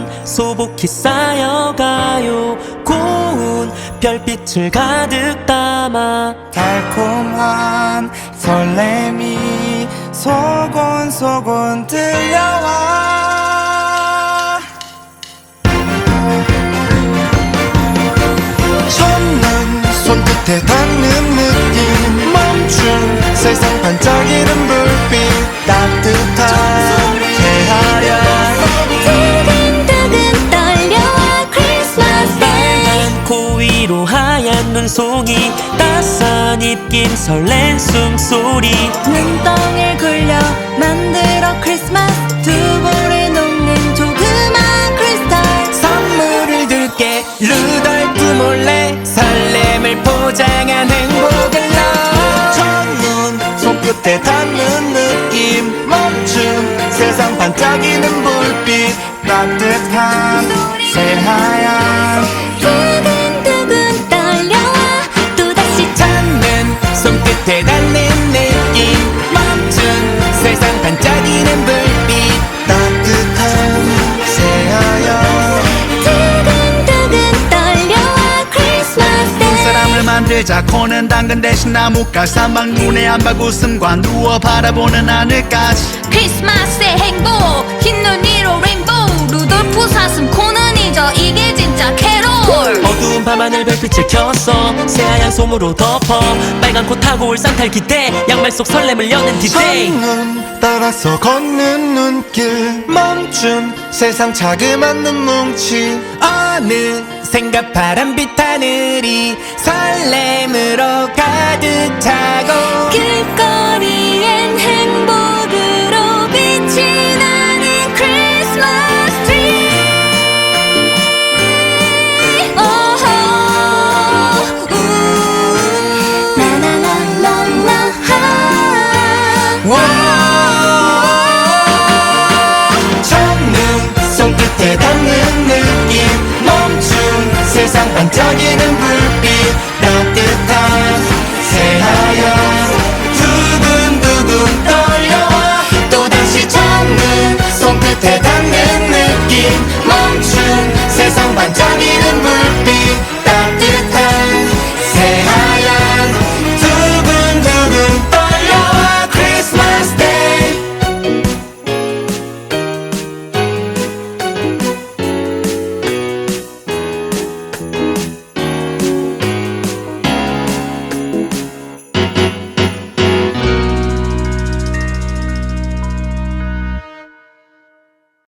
꿈은 소복히 쌓여가요. 고운 별빛을 가득 담아 달콤한 설렘이 소곤소곤 들려와 눈송이 따스한 입김 설렌 숨소리. 눈덩이를 굴려 만들어 크리스마스. 두 볼을 녹는 조그만 크리스탈. 선물을 들게 루돌프 몰래 설렘을 포장한 행복을 넣어 첫눈 손끝에 닿는 느낌 멈춤 세상 반짝이는 불빛 따뜻한 새하얀 반짝이는 불빛 따뜻한 새하얀 두근두근 떨려와 크리스마스 데이 사람을 만들자 코는 당근 대신 나뭇가지 산방 눈에 안박 웃음과 누워 바라보는 하늘까지. 크리스마스의 행복 흰 하늘 별빛을 켰어 새하얀 솜으로 덮어 빨간 코 타고 올 산타를 기대 양말 속 설렘을 여는 디데이. 첫눈 따라서 걷는 눈길 멈춘 세상 자그만 눈뭉치. 어느 생각 바람빛 하늘이 설렘으 my daddy